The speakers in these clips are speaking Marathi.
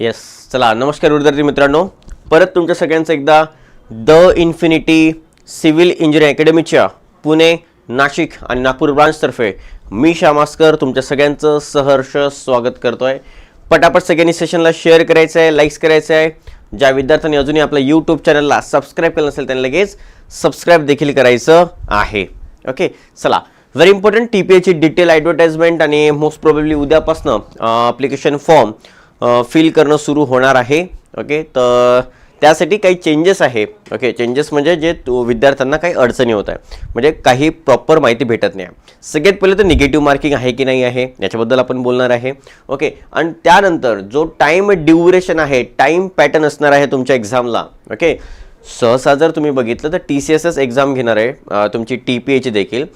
येस चला नमस्कार विद्यार्थी मित्रांनो. परत तुमच्या सगळ्यांचं एकदा द इन्फिनिटी सिव्हिल इंजिनिअरिंग अकॅडमीच्या पुणे नाशिक आणि नागपूर ब्रांचतर्फे मी श्यामास्कर तुमच्या सगळ्यांचं सहर्ष स्वागत करतोय. पटापट सगळ्यांनी सेशनला शेअर करायचं आहे लाईक्स करायचं आहे ज्या विद्यार्थ्यांनी अजूनही आपल्या यूट्यूब चॅनलला सबस्क्राईब केलं नसेल त्यांनी लगेच सबस्क्राईब देखील करायचं आहे. ओके चला व्हेरी इम्पॉर्टंट टी पी एची डिटेल ॲडव्हर्टाइजमेंट आणि मोस्ट प्रोबेबली उद्यापासनं ॲप्लिकेशन फॉर्म फील करणं सुरू होणार आहे. ओके तर त्यासाठी काही चेंजेस आहे. ओके चेंजेस म्हणजे जे विद्यार्थ्यांना काही अडचणी होत आहे म्हणजे काही प्रॉपर माहिती भेटत नाही आहे. सगळ्यात पहिले तर निगेटिव्ह मार्किंग आहे की नाही आहे? याच्याबद्दल आपण बोलणार आहे. ओके आणि त्यानंतर जो टाईम ड्युरेशन आहे टाईम पॅटर्न असणार आहे तुमच्या एक्झामला ओके सहसा जर तुम्ही बघितलं तर T C S S exam घेणार आहे. तुमची टी पी एची देखील.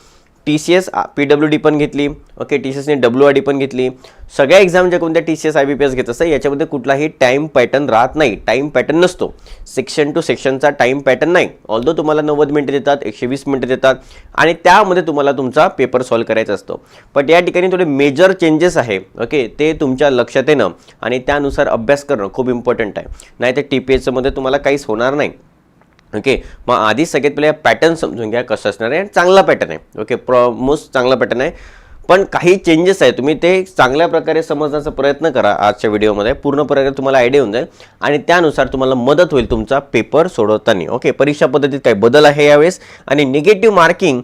T C S P W D पण घेतली ओके टी सी एसने डब्ल्यू आय डी पण घेतली. सगळ्या एक्झाम ज्या कोणत्या T C S I B P S घेत असतात याच्यामध्ये कुठलाही टाईम पॅटर्न राहत नाही. टाईम पॅटर्न नसतो. सेक्शन टू सेक्शनचा टाईम पॅटर्न नाही. ऑल्दो तुम्हाला नव्वद मिनटं देतात एकशे वीस मिनटं देतात आणि त्यामध्ये तुम्हाला तुमचा पेपर सॉल्व करायचा असतो. पण या ठिकाणी थोडे मेजर चेंजेस आहे ओके ते तुमच्या लक्षात येणं आणि त्यानुसार अभ्यास करणं खूप इम्पॉर्टंट आहे. नाही तर टी पी एचमध्ये तुम्हाला काहीच होणार नाही. ओके मग आधी सगळ्यात पहिले पॅटर्न समजून घ्या कसं असणार आहे चांगला पॅटर्न आहे. ओके प्र मोस्ट चांगला पॅटर्न आहे. पण काही चेंजेस आहे तुम्ही ते चांगल्या प्रकारे समजण्याचा प्रयत्न करा आजच्या व्हिडिओमध्ये पूर्ण प्रकारे तुम्हाला आयडिया होऊन जाईल. आणि त्यानुसार तुम्हाला मदत होईल तुमचा पेपर सोडवताना. ओके परीक्षा पद्धतीत काही बदल आहे यावेळेस. आणि निगेटिव्ह मार्किंग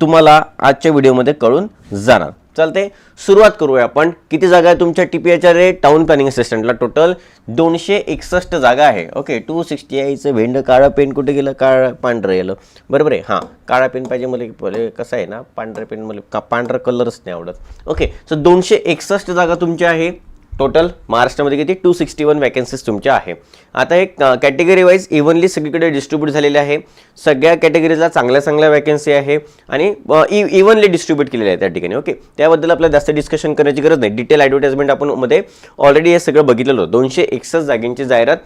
तुम्हाला आजच्या व्हिडिओमध्ये कळून जाणार. चालते सुरुवात करूया आपण. किती जागा आहे तुमच्या टी पी एच्या रे टाउन प्लॅनिंग असिस्टंटला टोटल दोनशे एकसष्ट जागा आहे. ओके टू सिक्स्टी आयचं भेंड काळं पेन कुठे गेलं? काळं पांढरं गेलं. बरोबर आहे? हां काळा पेन पाहिजे मला कसं आहे ना पांढरं पेन मला का पांढरा कलरच नाही आवडत. ओके सो दोनशे एकसष्ट जागा तुमच्या आहे. टोटल महाराष्ट्रामध्ये किती? टू सिक्स्टी वन वॅकन्सीज तुमच्या आहे. आता एक कॅटेगरी वाईज इव्हनली सगळीकडे डिस्ट्रीब्यूट झालेले आहे. सगळ्या कॅटेगरीला चांगल्या चांगल्या वॅकन्सी आहे आणि इव्हनली डिस्ट्रीब्यूट e, केलेले आहे त्या ठिकाणी ओके त्याबद्दल आपल्याला जास्त डिस्कशन करण्याची गरज नाही. डिटेल ॲडव्हर्टाइजमेंट आपण मध्ये ऑलरेडी हे सगळं बघितलेलं होतं. दोनशे एकसष्ट जागेंची जाहिरात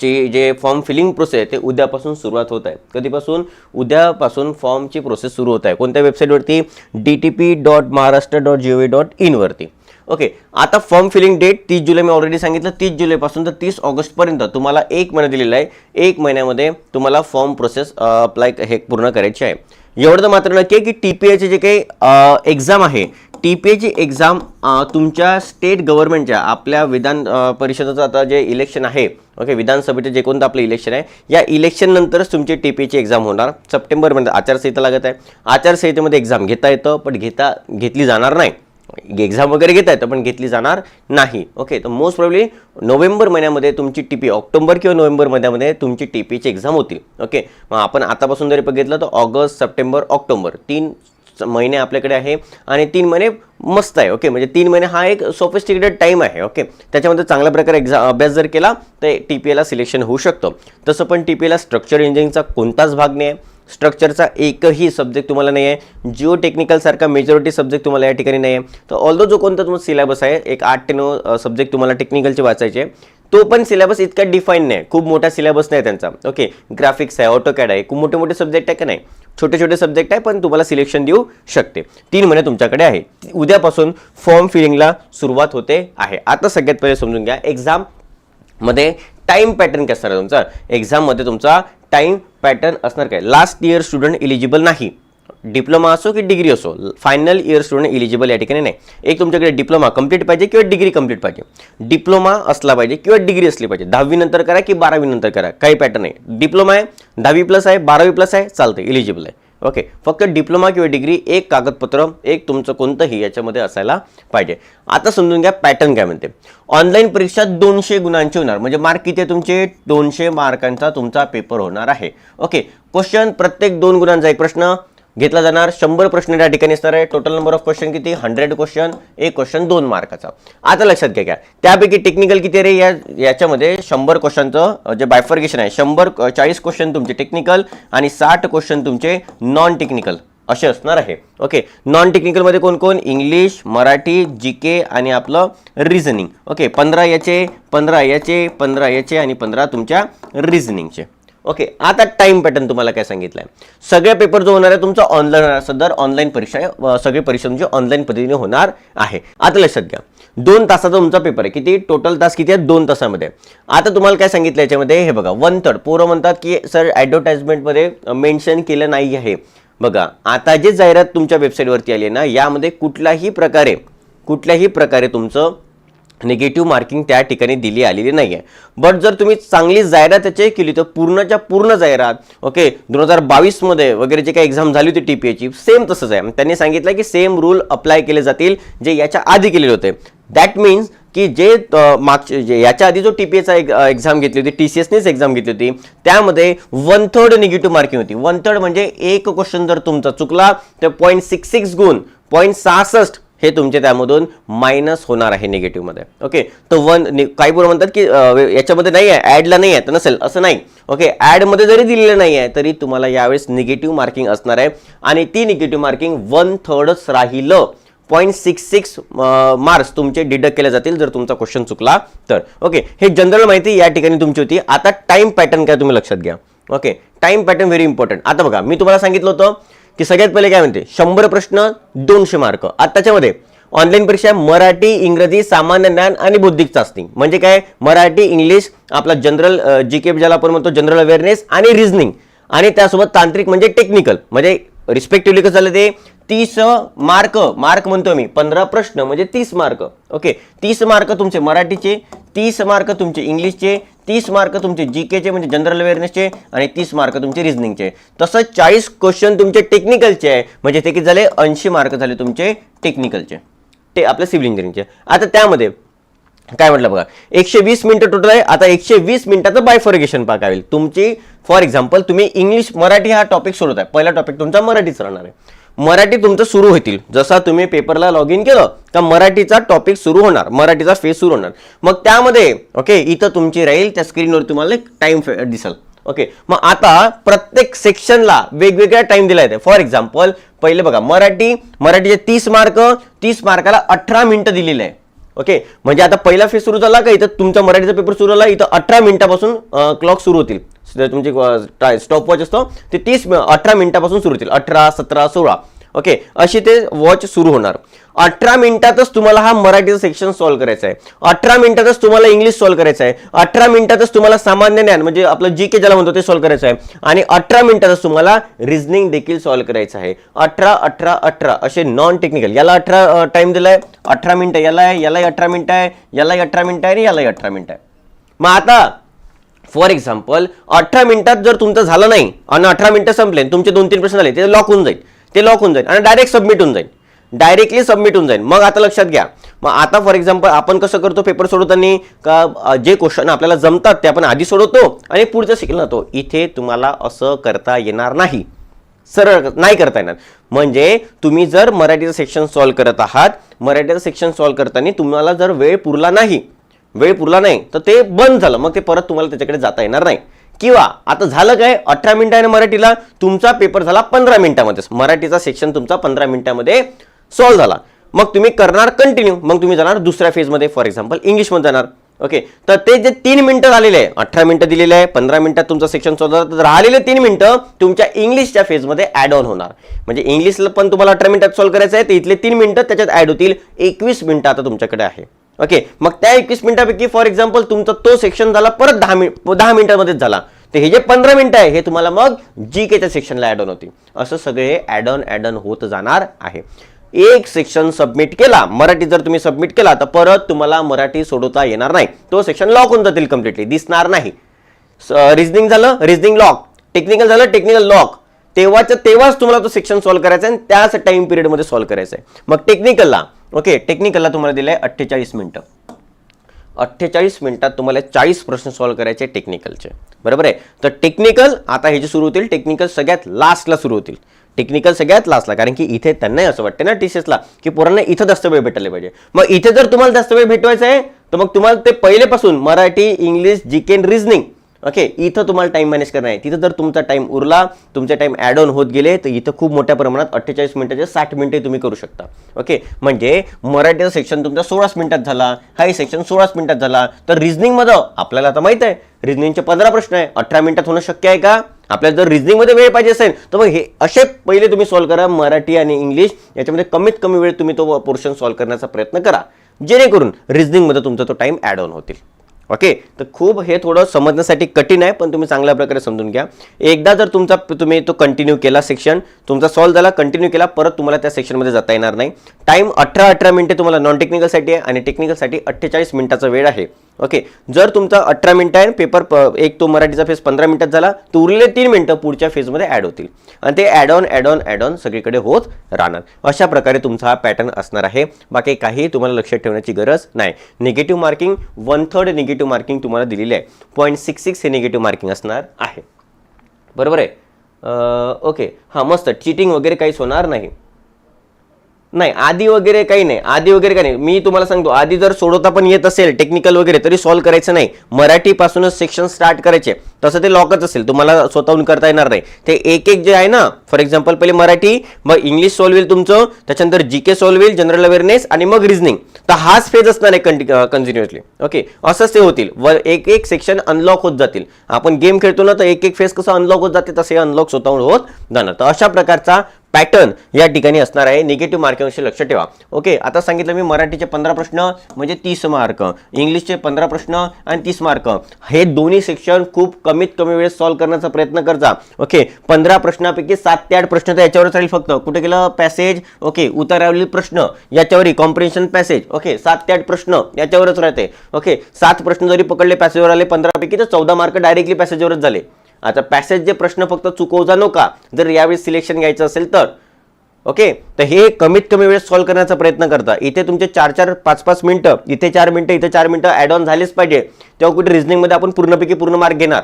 ची जे फॉर्म फिलिंग प्रोसेस आहे ते उद्यापासून सुरुवात होत आहे. कधीपासून? उद्यापासून फॉर्मची प्रोसेस सुरू होत आहे. कोणत्या वेबसाईटवरती D T P dot Maharashtra dot G O V dot इनवरती okay आता फॉर्म फिलिंग डेट तीस जुलै मी ऑलरेडी सांगितलं. तीस जुलैपासून तर तीस ऑगस्टपर्यंत तुम्हाला एक महिना दिलेला आहे. एक महिन्यामध्ये तुम्हाला फॉर्म प्रोसेस अप्लाय हे पूर्ण करायची आहे. एवढं तर मात्र नक्की आहे की टी पी एचे जे काही एक्झाम आहे टी पी एची एक्झाम तुमच्या स्टेट गव्हर्नमेंटच्या आपल्या विधान परिषदेचं आता जे इलेक्शन आहे ओके विधानसभेचे जे कोणतं आपलं इलेक्शन आहे या इलेक्शननंतरच तुमची टी पी एची एक्झाम होणार. सप्टेंबरमध्ये आचारसंहिता लागत आहे. आचारसंहितेमध्ये एक्झाम घेता येतं पण घेता घेतली जाणार नाही. एक्झाम वगैरे घेता येतं पण घेतली जाणार नाही. ओके तर मोस्ट प्रॉब्ली नोव्हेंबर महिन्यामध्ये तुमची टी पी ऑक्टोबर किंवा नोव्हेंबर महिन्यामध्ये तुमची टी पीची एक्झाम होतील. ओके मग आपण आतापासून जरी बघितलं तर ऑगस्ट सप्टेंबर ऑक्टोबर तीन स- महिने आपल्याकडे आहे आणि तीन महिने मस्त आहे. ओके म्हणजे तीन महिने हा एक सोफिस्टिकेटेड टाईम आहे. ओके त्याच्यामध्ये चांगल्या प्रकारे एक्झा अभ्यास जर केला तर टी पी एला सिलेक्शन होऊ शकतं. तसं पण टी पी एला स्ट्रक्चर इंजिनिअरिंगचा कोणताच भाग नाही आहे. स्ट्रक्चरचा एकही सब्जेक्ट तुम्हाला नाही आहे जिओ टेक्निकलसारखा मेजॉरिटी सब्जेक्ट तुम्हाला या ठिकाणी नाही आहे तर ऑलदो जो कोणता तुमचा सिलेबस आहे एक आठ ते नऊ सब्जेक्ट तुम्हाला टेक्निकलचे वाचायचे तो पण सिलेबस इतका डिफाईन नाही. खूप मोठा सिलेबस नाही त्यांचा. ओके ग्राफिक्स आहे ऑटोकॅड आहे खूप मोठे मोठे सब्जेक्ट आहे का नाही? छोटे छोटे सब्जेक्ट आहे पण तुम्हाला सिलेक्शन देऊ शकते. तीन महिने तुमच्याकडे आहे. उद्यापासून फॉर्म फिलिंगला सुरुवात होते आहे. आता सगळ्यात पहिले समजून घ्या. एक्झाममध्ये टाईम पॅटर्न कसा आहे तुमचा? एक्झाममध्ये तुमचा टाईम पॅटर्न असणार काय? लास्ट इयर स्टुडंट इलिजिबल नाही. डिप्लोमा असो की डिग्री असो फायनल इयर स्टुडंट इलिजिबल या ठिकाणी नाही. एक तुमच्याकडे डिप्लोमा कंप्लीट पाहिजे किंवा डिग्री कंप्लीट पाहिजे? डिप्लोमा असला पाहिजे किंवा डिग्री असली पाहिजे. दहावी नंतर करा की बारावी नंतर करा. काही पॅटर्न आहे डिप्लोमा आहे दहावी प्लस आहे बारावी प्लस आहे चालतं इलिजिबल आहे. ओके फक्त डिप्लोमा किंवा डिग्री एक कागदपत्र एक तुमचं कोणतंही याच्यामध्ये असायला पाहिजे. आता समजून घ्या पॅटर्न काय म्हणते? ऑनलाईन परीक्षा दोनशे गुणांची होणार. म्हणजे मार्क किती आहे तुमचे? दोनशे मार्कांचा तुमचा पेपर होणार आहे. ओके क्वेश्चन प्रत्येक दोन गुणांचा एक प्रश्न. घेतला जाणार. शंभर प्रश्न त्या ठिकाणी असणार आहे. टोटल नंबर ऑफ क्वेश्चन किती? हंड्रेड क्वेश्चन एक क्वेश्चन दोन मार्काचा आता लक्षात घ्या घ्या. त्यापैकी टेक्निकल किती रे? या याच्यामध्ये शंभर क्वेश्चनचं जे बायफर्गेशन आहे शंभर चाळीस क्वेश्चन तुमचे टेक्निकल आणि साठ क्वेश्चन तुमचे नॉन टेक्निकल असे असणार आहे. ओके नॉन टेक्निकलमध्ये कोण कोण? इंग्लिश मराठी जी के आणि आपलं रिझनिंग ओके पंधरा याचे पंधरा याचे पंधरा याचे आणि पंधरा तुमच्या रिझनिंगचे ओके आता टाइम पॅटर्न तुम्हाला काय सांगितलं आहे सगळे पेपर जो होणार आहे तुमचा ऑनलाईन होणार. सदर ऑनलाईन परीक्षा सगळी परीक्षा तुमची ऑनलाईन पद्धतीने होणार आहे. आता लक्षात घ्या. दोन तासाचा तुमचा पेपर आहे. किती? टोटल तास किती आहे दोन तासामध्ये. आता तुम्हाला काय सांगितलं याच्यामध्ये? हे बघा वन थर्ड पोरं म्हणतात की सर ॲडव्हर्टाइजमेंटमध्ये मेन्शन केलं नाही आहे. बघा आता जे जाहिरात तुमच्या वेबसाईटवरती आली आहे ना यामध्ये कुठलाही प्रकारे कुठल्याही प्रकारे तुमचं निगेटिव्ह मार्किंग त्या ठिकाणी दिली आलेली नाही आहे बट जर तुम्ही चांगली जाहिरात त्याची केली तर पूर्णच्या पूर्ण जाहिरात ओके दोन हजार बावीसमध्ये वगैरे जे काही एक्झाम झाली होती टी पी एची सेम तसंच आहे. त्यांनी सांगितलं की सेम रूल अप्लाय केले जातील जे याच्या आधी केलेले होते. दॅट मीन्स की जे मागचे जे याच्या आधी जो टी पी एचा एक्झाम घेतली होती टी सी एसनेच एक्झाम घेतली होती त्यामध्ये वन थर्ड निगेटिव्ह मार्किंग होती. वन थर्ड म्हणजे एक क्वेश्चन जर तुमचा चुकला तर पॉईंट सिक्स सिक्स गुण पॉईंट सहासष्ट हे तुमचे त्यामधून मायनस होणार आहे निगेटिव्हमध्ये ओके तर वन नि- काही पोरं म्हणतात की याच्यामध्ये नाही आहे ॲडला नाही आहे तर नसेल असं नाही. ओके ॲडमध्ये जरी दिलेलं नाही आहे तरी तुम्हाला यावेळेस निगेटिव्ह मार्किंग असणार आहे. आणि ती निगेटिव्ह मार्किंग वन थर्डच राहिलं पॉईंट सिक्स सिक्स मार्क्स तुमचे डिडक्ट केले जातील जर तुमचा क्वेश्चन चुकला तर. ओके हे जनरल माहिती या ठिकाणी तुमची होती. आता टाईम पॅटर्न काय तुम्ही लक्षात घ्या. Okay time pattern very important आता बघा मी तुम्हाला सांगितलं होतं की सगळ्यात पहिले काय म्हणते? शंभर प्रश्न दोनशे मार्क. आताच्यामध्ये ऑनलाईन परीक्षा मराठी इंग्रजी सामान्य ज्ञान आणि बौद्धिक चाचणी. म्हणजे काय? मराठी इंग्लिश आपला जनरल जी के ज्याला आपण म्हणतो जनरल अवेअरनेस आणि रिझनिंग आणि त्यासोबत तांत्रिक म्हणजे टेक्निकल म्हणजे रिस्पेक्टिव्हली कसं झालं ते? तीस मार्क. मार्क म्हणतो मी. पंधरा प्रश्न म्हणजे तीस मार्क. ओके? तीस मार्क तुमचे मराठीचे तीस मार्क तुमचे इंग्लिशचे तीस मार्क तुमचे जी केचे म्हणजे जनरल अवेअरनेसचे आणि तीस मार्क तुमचे रिझनिंगचे तसं चाळीस क्वेश्चन तुमचे टेक्निकलचे आहे म्हणजे ते किती झाले? ऐंशी मार्क झाले तुमचे टेक्निकलचे ते आपल्या सिव्हिल इंजिनिअरिंगचे आता त्यामध्ये काय म्हटलं बघा? एकशे वीस मिनिटं टोटल आहे. आता एकशे वीस मिनिटाचं बायफॉर्गेशन पाकावेल. तुमची फॉर एक्झाम्पल तुम्ही इंग्लिश मराठी हा टॉपिक सोडत आहे पहिला टॉपिक तुमचा मराठीच राहणार आहे. मराठी तुमचं सुरू होतील. जसा तुम्ही पेपरला लॉग इन केलं का मराठीचा टॉपिक सुरू होणार. मराठीचा फेस सुरू होणार. मग त्यामध्ये ओके इथं तुमची राहील त्या स्क्रीनवर तुम्हाला एक टाइम दिसल. ओके मग आता प्रत्येक सेक्शनला वेगवेगळा टाइम दिला येते फॉर एक्झाम्पल पहिले बघा मराठी मराठीचे तीस मार्क तीस मार्काला अठरा मिनिटं दिलेले आहे. ओके म्हणजे आता पहिला फेस सुरू झाला का? इथं तुमचा मराठीचा पेपर सुरू झाला इथं अठरा मिनिटापासून क्लॉक सुरू होतील. तुमची ट्राय स्टॉपवॉच असतो. ते तीस अठरा मिनिटापासून सुरू होतील. अठरा सतरा सोळा. ओके अशी ते वॉच सुरू होणार. अठरा मिनिटातच तुम्हाला हा मराठीचा सेक्शन सॉल्व्ह करायचा आहे. अठरा मिनिटातच तुम्हाला इंग्लिश सॉल्व्ह करायचं आहे. अठरा मिनिटातच तुम्हाला सामान्य ज्ञान म्हणजे आपलं जी के ज्याला म्हणतो ते सॉल्व्ह करायचं आहे. आणि अठरा मिनिटातच तुम्हाला रिझनिंग देखील सॉल्व्ह करायचं आहे. अठरा अठरा अठरा. असे नॉन टेक्निकल याला अठरा टाइम दिलाय. अठरा मिनिटं याला आहे यालाही अठरा मिनिटं आहे. यालाही अठरा मिनिटं आहे आणि यालाही अठरा मिनिटं आहे. मग आता फॉर एक्झाम्पल अठरा मिनिटात जर तुमचं झालं नाही आणि अठरा मिनिटं संपले तुमचे दोन तीन प्रश्न झाले ते लॉक होऊन जाईल. ते लॉक होऊन जाईल आणि डायरेक्ट सबमिट होऊन जाईल. डायरेक्टली सबमिट होऊन जाईल. मग आता लक्षात घ्या. मग आता फॉर एक्झाम्पल आपण कसं करतो पेपर सोडवताना का जे क्वेश्चन आपल्याला जमतात ते आपण आधी सोडवतो आणि पुढचं शिकला जातो. इथे तुम्हाला असं करता येणार नाही. सरळ नाही करता येणार. म्हणजे तुम्ही जर मराठीचं सेक्शन सॉल्व्ह करत आहात मराठीचं सेक्शन सॉल्व्ह करताना तुम्हाला जर वेळ पुरला नाही वेळ पुरला नाही तर ते बंद झालं. मग ते परत तुम्हाला त्याच्याकडे जाता येणार नाही. किंवा आता झालं काय? अठरा मिनिटाने मराठीला तुमचा पेपर झाला पंधरा मिनिटामध्येच. मराठीचा सेक्शन तुमचा पंधरा मिनिटामध्ये सॉल्व्ह झाला. मग तुम्ही करणार कंटिन्यू मग तुम्ही जाणार दुसऱ्या फेजमध्ये फॉर एक्झाम्पल इंग्लिशमध्ये जाणार. ओके तर ते जे तीन मिनिटं झालेले आहे अठरा मिनिटं दिलेले आहे पंधरा मिनिटात तुमचं सेक्शन सॉल्व्ह झालं. तर राहिलेले तीन मिनिटं तुमच्या इंग्लिशच्या फेजमध्ये ॲड ऑन होणार. म्हणजे इंग्लिशला पण तुम्हाला अठरा मिनिटात सॉल्व्ह करायचं आहे तर इथले तीन मिनिटं त्याच्यात ॲड होतील. एकवीस मिनिटं आता तुमच्याकडे आहे. ओके मग त्या एकवीस मिनिटापैकी फॉर एक्झाम्पल तुमचा तो सेक्शन झाला परत दहा मिनिट दहा मिनिटांमध्येच झाला. तर हे जे पंधरा मिनिटं आहे हे तुम्हाला मग जी केच्या सेक्शनला ॲड ऑन होती. असं सगळे ॲड ऑन ॲड ऑन होत जाणार आहे. एक सेक्शन सबमिट केला मराठी जर तुम्ही सबमिट केला तर परत तुम्हाला मराठी सोडवता येणार नाही. तो सेक्शन लॉक होऊन जातील कम्प्लिटली दिसणार नाही. रिझनिंग झालं रिझनिंग लॉक टेक्निकल झालं टेक्निकल लॉक तेव्हाच्या तेव्हाच तुम्हाला तो सेक्शन सॉल्व्ह करायचा आहे आणि त्याच टाइम पिरियडमध्ये सॉल्व्ह करायचं आहे. मग टेक्निकलला ओके टेक्निकलला तुम्हाला दिलं आहे अठ्ठेचाळीस मिनटं. अठ्ठेचाळीस मिनिटात तुम्हाला चाळीस प्रश्न सॉल्व्ह करायचे टेक्निकलचे बरोबर आहे? तर टेक्निकल आता हे जे सुरू होतील टेक्निकल सगळ्यात लास्टला सुरू होतील. टेक्निकल सगळ्यात लास्टला कारण की इथे त्यांनाही असं वाटतं ना टी टीसीएसला की पोरांना इथं जास्त वेळ भेटायला पाहिजे. मग इथे जर तुम्हाला जास्त वेळ भेटवायचा आहे तर मग तुम्हाला ते पहिलेपासून Marathi English G K reasoning okay इथं तुम्हाला टाइम मॅनेज करणार आहे. तिथं जर तुमचा टाइम उरला तुमचे टाईम ॲड ऑन होत गेले तर इथं खूप मोठ्या प्रमाणात अठ्ठेचाळीस मिनिटाचे साठ मिनिटे तुम्ही करू शकता. ओके म्हणजे मराठीचा सेक्शन तुमचा सोळाच मिनिटात झाला हाही सेक्शन सोळाच मिनिटात झाला. तर रिझनिंगमध्ये आपल्याला आता माहीत आहे रिझनिंगचे पंधरा प्रश्न आहे. अठरा मिनिटात होणं शक्य आहे का? आपल्याला जर रिझनिंगमध्ये वेळ पाहिजे असेल तर मग हे असे पहिले तुम्ही सॉल्व्ह करा मराठी आणि इंग्लिश याच्यामध्ये कमीत कमी वेळ तुम्ही तो पोर्शन सॉल्व्ह करण्याचा प्रयत्न करा. जेणेकरून रिझनिंगमध्ये तुमचा तो टाइम ॲड ऑन होतील. ओके? तर खूप हे थोडं समजण्यासाठी कठीण आहे पण तुम्ही चांगल्या प्रकारे समजून घ्या. एकदा जर तुमचा तुम्ही तो कंटिन्यू केला सेक्शन तुमचा सॉल्व्ह झाला कंटिन्यू केला परत तुम्हाला त्या सेक्शनमध्ये जाता येणार नाही. टाइम अठरा अठरा मिनिटे तुम्हाला नॉन टेक्निकलसाठी आहे आणि टेक्निकलसाठी अठ्ठेचाळीस मिनिटाचा वेळ आहे. ओके? जर तुमचा अठरा मिनिटं आहे पेपर प- एक तो मराठीचा फेज पंधरा मिनिटात झाला तर उरलेले तीन मिनटं पुढच्या फेजमध्ये ॲड होतील. आणि ते add on add on add on सगळीकडे होत राहणार. अशा प्रकारे तुमचा हा पॅटर्न असणार आहे. बाकी काही तुम्हाला लक्षात ठेवण्याची गरज नाही. Negative marking one third negative marking तुम्हाला दिलेली आहे. पॉईंट सिक्स सिक्स हे निगेटिव्ह मार्किंग असणार आहे. बरोबर आहे? ओके हां मस्त. चिटिंग वगैरे काहीच होणार नाही. नाही आधी वगैरे काही नाही. आधी वगैरे काही नाही. मी तुम्हाला सांगतो आधी जर सोडवता पण येत असेल टेक्निकल वगैरे तरी सॉल्व्ह करायचं नाही. मराठीपासूनच सेक्शन स्टार्ट करायचे. तसं ते लॉकच असेल. तुम्हाला स्वतःहून करता येणार नाही. ते एक एक जे आहे ना फॉर एक्झाम्पल पहिले मराठी मग इंग्लिश सॉल्व्ह होईल तुमचं त्याच्यानंतर जी के सॉल्व्ह होईल जनरल अवेअरनेस आणि मग रिझनिंग तर हाच फेज असणार आहे कंटि कंटिन्युअसली ओके असंच ते होतील. व एक एक सेक्शन अनलॉक होत जातील. आपण गेम खेळतो ना तर एक एक फेज कसं अनलॉक होत जाते तसे अनलॉक स्वतःहून होत जाणार. तर अशा प्रकारचा पॅटर्न या ठिकाणी असणार आहे. निगेटिव्ह मार्किंगविषयी लक्ष ठेवा. ओके आता सांगितलं मी मराठीचे पंधरा प्रश्न म्हणजे तीस मार्क. इंग्लिशचे पंधरा प्रश्न आणि तीस मार्क. हे दोन्ही सेक्शन खूप कमीत कमी वेळेस सॉल्व्ह करण्याचा प्रयत्न करता ओके पंधरा प्रश्नापैकी सात ते आठ प्रश्न तर याच्यावरच राहील फक्त. कुठे गेलं? पॅसेज ओके उतारावरील प्रश्न याच्यावरही कॉम्प्रिहेन्शन पॅसेज ओके सात ते आठ प्रश्न याच्यावरच राहते. ओके सात प्रश्न जरी पकडले पॅसेजवर आले पंधरापैकी तर चौदा मार्क डायरेक्टली पॅसेजवरच झाले. आता पॅसेज जे प्रश्न फक्त चुकवजा नका. जर यावेळेस सिलेक्शन घ्यायचं असेल तर. ओके तर हे कमीत कमी वेळेस सॉल्व्ह करण्याचा प्रयत्न करता. इथे तुमचे चार चार पाच पाच मिनटं इथे चार मिनटं इथे चार मिनटं ॲड ऑन झालेच पाहिजे. तेव्हा कुठे रिझनिंगमध्ये आपण पूर्णपैकी पूर्ण मार्क घेणार.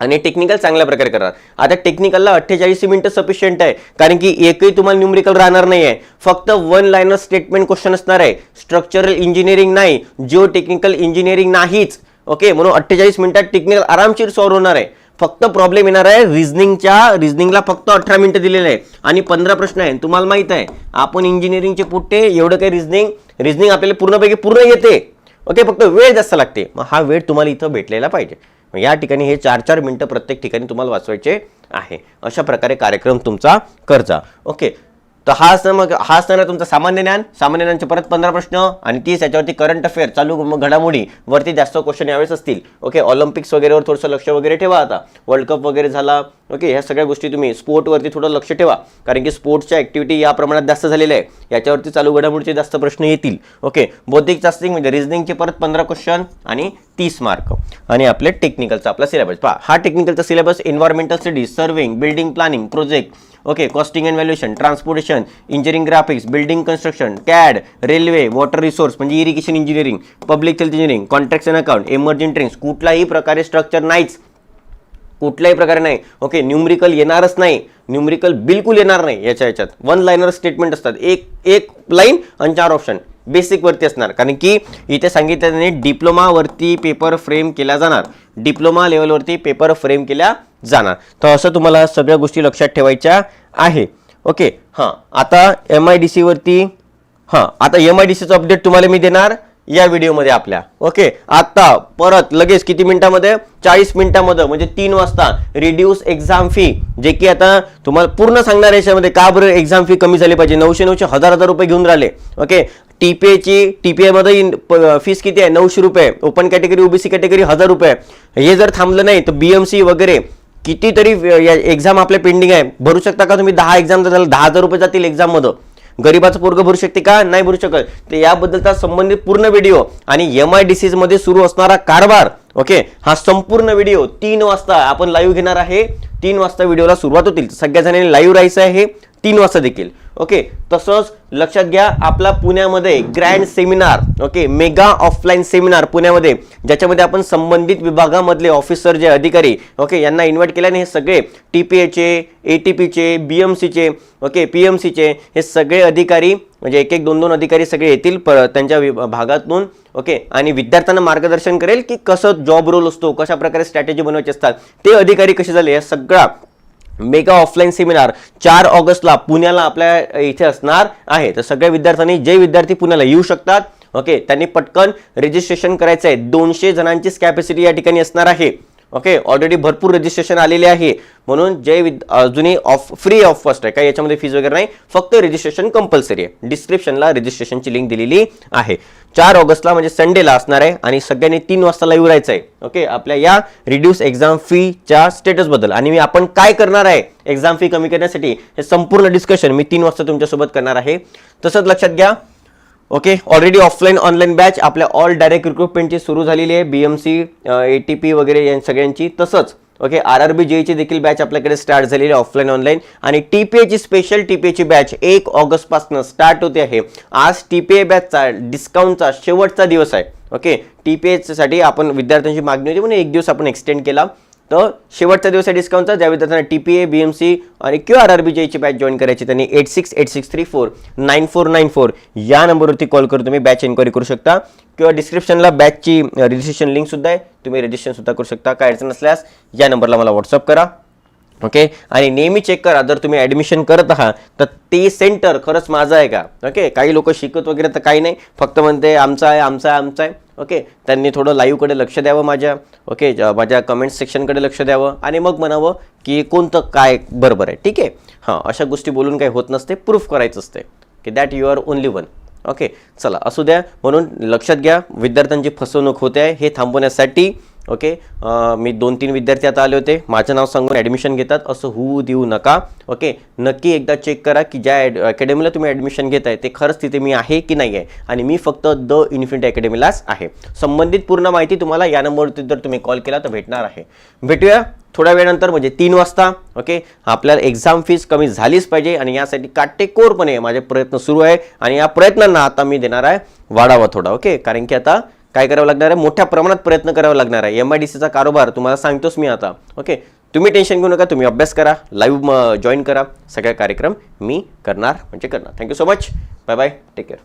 आणि टेक्निकल चांगल्या प्रकारे करणार. आता टेक्निकलला अठ्ठेचाळीस मिनिटं सफिशियंट आहे. कारण की एकही तुम्हाला न्यूमरिकल राहणार नाही आहे फक्त वन लाईनर स्टेटमेंट क्वेश्चन असणार आहे. स्ट्रक्चरल इंजिनिअरिंग नाही. जिओ टेक्निकल इंजिनिअरिंग नाहीच. ओके म्हणून अठ्ठेचाळीस मिनिटात टेक्निकल आरामशीर सॉल्व्ह होणार आहे. फक्त प्रॉब्लेम येणार आहे. रिझनिंगच्या रिझनिंगला फक्त अठरा मिनिटं दिलेले आहे आणि पंधरा प्रश्न आहे तुम्हाला माहीत आहे. आपण इंजिनिअरिंगचे पुट्टे एवढं काही रिझनिंग रिझनिंग आपल्याला पूर्णपैकी पूर्ण येते. ओके फक्त वेळ जास्त लागते. मग हा वेळ तुम्हाला इथं भेटलेला पाहिजे. मग या ठिकाणी हे चार चार मिनटं प्रत्येक ठिकाणी तुम्हाला वाचवायचे आहे. अशा प्रकारे कार्यक्रम तुमचा करजा. ओके तर हा असणार मग हा असणार आहे तुमचा सामान्य ज्ञान सामान्य ज्ञानचे परत पंधरा प्रश्न आणि तीस याच्यावरती करंट अफेअर चालू मग घडामोडी वरती जास्त क्वेश्चन यावेळेस असतील. ओके ऑलिम्पिक्स वगैरेवर थोडंसं लक्ष वगैरे ठेवा आता. वर्ल्ड कप वगैरे झाला ओके ह्या सगळ्या गोष्टी तुम्ही स्पोर्टवरती थोडं लक्ष ठेवा. कारण की स्पोर्ट्सच्या ॲक्टिव्हिटी या प्रमाणात जास्त झालेल्या आहे. याच्यावरती चालू घडामोडीचे जास्त प्रश्न येतील. ओके बौद्धिक चाचणी म्हणजे रिझनिंगचे परत पंधरा क्वेश्चन आणि तीस मार्क आणि आपले टेक्निकलचा आपला सिलेबस पहा हा टेक्निकलचा syllabus environmental studies surveying building planning project okay costing and valuation transportation engineering graphics building construction CAD railway water resource म्हणजे irrigation engineering public health engineering construction account emergent trends कुठलाही प्रकारे स्ट्रक्चर नाहीच. कुठल्याही प्रकारे नाही. ओके न्यूमरिकल येणारच नाही. न्यूमरिकल बिलकुल येणार नाही याच्या याच्यात. वन लाईनर स्टेटमेंट असतात. एक एक लाईन आणि चार ऑप्शन बेसिकवरती असणार. कारण की इथे सांगितल्याने डिप्लोमावरती पेपर फ्रेम केला जाणार. डिप्लोमा लेवलवरती पेपर फ्रेम केल्या जाणार. तर असं तुम्हाला सगळ्या गोष्टी लक्षात ठेवायच्या आहे. ओके हां. आता एम आय डी सीवरती हां. आता एम आय डी सीचं अपडेट तुम्हाला मी देणार. या व्हिडिओमध्ये आपल्या. ओके? आत्ता परत लगेच किती मिनिटामध्ये? चाळीस मिनिटामध्ये म्हणजे तीन वाजता रिड्यूस एक्झाम फी जे की आता तुम्हाला पूर्ण सांगणार याच्यामध्ये का बरं एक्झाम फी कमी झाली पाहिजे? नऊशे नऊशे हजार हजार रुपये घेऊन राहिले. ओके? टीपीएची टीपीएमध्ये फीस किती आहे? नऊशे रुपये. ओपन कॅटेगरी ओबीसी कॅटेगरी हजार रुपये. हे जर थांबलं नाही तर बीएमसी वगैरे कितीतरी एक्झाम आपल्या पेंडिंग आहे. भरू शकता का तुम्ही? दहा एक्झाम जर झालं दहा हजार रुपये जातील एक्झाममध्ये गरिबाचं पोरग भरू शकते का? नाही भरू शकत. तर याबद्दलचा संबंधित पूर्ण व्हिडिओ आणि एम आय डी सीजमध्ये सुरू असणारा कारभार ओके? हा संपूर्ण व्हिडिओ तीन वाजता आपण लाईव्ह घेणार आहे. तीन वाजता व्हिडिओला सुरुवात होतील. सगळ्या जणांनी लाईव्ह राहायचं आहे. तीन वाजता देखील. ओके तसंच लक्षात घ्या आपला पुण्यामध्ये grand seminar okay mega offline seminar पुण्यामध्ये ज्याच्यामध्ये आपण संबंधित विभागामधले ऑफिसर जे अधिकारी ओके यांना इन्व्हाइट केल्याने हे सगळे टी पी एचे ए टी पीचे बी एम सीचे ओके पी एम सीचे हे सगळे अधिकारी म्हणजे एक एक दोन दोन अधिकारी सगळे येतील प त्यांच्या विभागातून ओके आणि विद्यार्थ्यांना मार्गदर्शन करेल की कसं जॉब रोल असतो कशा प्रकारे स्ट्रॅटेजी बनवायची असतात ते अधिकारी कसे झाले या सगळा मेगा ऑफलाईन सेमिनार चार ऑगस्टला पुण्याला आपल्या इथे असणार आहे. तर सगळ्या विद्यार्थ्यांनी जे विद्यार्थी पुण्याला येऊ शकतात ओके त्यांनी पटकन रजिस्ट्रेशन करायचं आहे दोनशे जणांचीच कॅपॅसिटी या ठिकाणी असणार आहे. ओके ऑलरेडी भरपूर रजिस्ट्रेशन आलेले आहे. म्हणून जे विद अजूनही ऑफ फ्री ऑफ कॉस्ट आहे. काही याच्यामध्ये फीज वगैरे नाही. फक्त रजिस्ट्रेशन कंपल्सरी आहे. डिस्क्रिप्शनला रजिस्ट्रेशनची लिंक दिलेली आहे. चार ऑगस्टला म्हणजे संडेला असणार आहे आणि सगळ्यांनी तीन वाजता लाईव्ह राहायचं आहे. ओके आपल्या या रिड्यूस एक्झाम फीच्या स्टेटसबद्दल आणि मी आपण काय करणार आहे? एक्झाम फी कमी करण्यासाठी हे संपूर्ण डिस्कशन मी तीन वाजता तुमच्यासोबत करणार आहे. तसंच लक्षात घ्या okay already offline online batch आपल्या ऑल डायरेक्ट रिक्रुटमेंटची सुरू झालेली आहे. B M C A T P वगैरे या सगळ्यांची तसंच. ओके आर आर बी जेईची देखील बॅच आपल्याकडे स्टार्ट झालेली आहे ऑफलाईन ऑनलाईन आणि टी पी एची स्पेशल टी पी एची बॅच एक ऑगस्टपासून स्टार्ट होते आहे. आज टी पी ए बॅचचा डिस्काउंटचा शेवटचा दिवस आहे. ओके टी पी एसाठी आपण विद्यार्थ्यांची मागणी होती म्हणून एक दिवस आपण एक्सटेंड केला. तर शेवटचा दिवस आहे डिस्काउंटचा ज्या विद्यार्थ्यांना T P A B M C आणि क्यू आर आर बी जेची बॅच जॉईन करायची त्यांनी eight six eight six three four nine four nine four या नंबरवरती कॉल करून तुम्ही बॅच एन्क्वायरी करू शकता. किंवा डिस्क्रिप्शनला बॅचची रजिस्ट्रेशन लिंकसुद्धा आहे तुम्ही रजिस्ट्रेशनसुद्धा करू शकता. काय अडचण नसल्यास या नंबरला मला व्हॉट्सअप करा. ओके आणि नेहमी चेक करा जर तुम्ही ॲडमिशन करत आहात तर ते सेंटर खरंच माझं आहे का? ओके काही लोक शिकत वगैरे तर काही नाही फक्त म्हणते आमचं आहे आमचं आहे आमचं आहे. ओके? त्यांनी थोडं लाईव्हकडे लक्ष द्यावं माझ्या ओके? माझ्या कमेंट सेक्शनकडे लक्ष द्यावं आणि मग म्हणावं की कोणतं काय बरोबर आहे ठीक आहे? हां अशा गोष्टी बोलून काही होत नसते प्रूफ करायचं असते. की that you are only one okay चला असू द्या म्हणून लक्षात घ्या विद्यार्थ्यांची फसवणूक होते आहे हे थांबवण्यासाठी ओके मी दोन तीन विद्यार्थी आता आले होते. माझं नाव सांगून ॲडमिशन घेतात. असं होऊ देऊ नका. ओके नक्की एकदा चेक करा की ज्या ॲड अकॅडमीला तुम्ही ॲडमिशन घेत आहे ते खरंच तिथे मी आहे की नाही आहे आणि मी फक्त द इन्फिनिटी अकॅडमीलाच आहे. संबंधित पूर्ण माहिती तुम्हाला या नंबरवरती जर तुम्ही कॉल केला तर भेटणार आहे. भेटूया थोड्या वेळानंतर म्हणजे तीन वाजता. ओके आपल्याला एक्झाम फीस कमी झालीच पाहिजे आणि यासाठी काटेकोरपणे माझे प्रयत्न सुरू आहे. आणि या प्रयत्नांना आता मी देणार आहे. वाढावा थोडा. ओके कारण की आता काय करावं लागणार आहे? मोठ्या प्रमाणात प्रयत्न करावा लागणार आहे. एम आय डी सीचा कारोबार तुम्हाला सांगतोच मी आता. ओके तुम्ही टेन्शन घेऊ नका तुम्ही अभ्यास करा लाईव्ह जॉईन करा. सगळ्या कार्यक्रम मी करणार म्हणजे करणार. Thank you so much bye bye take care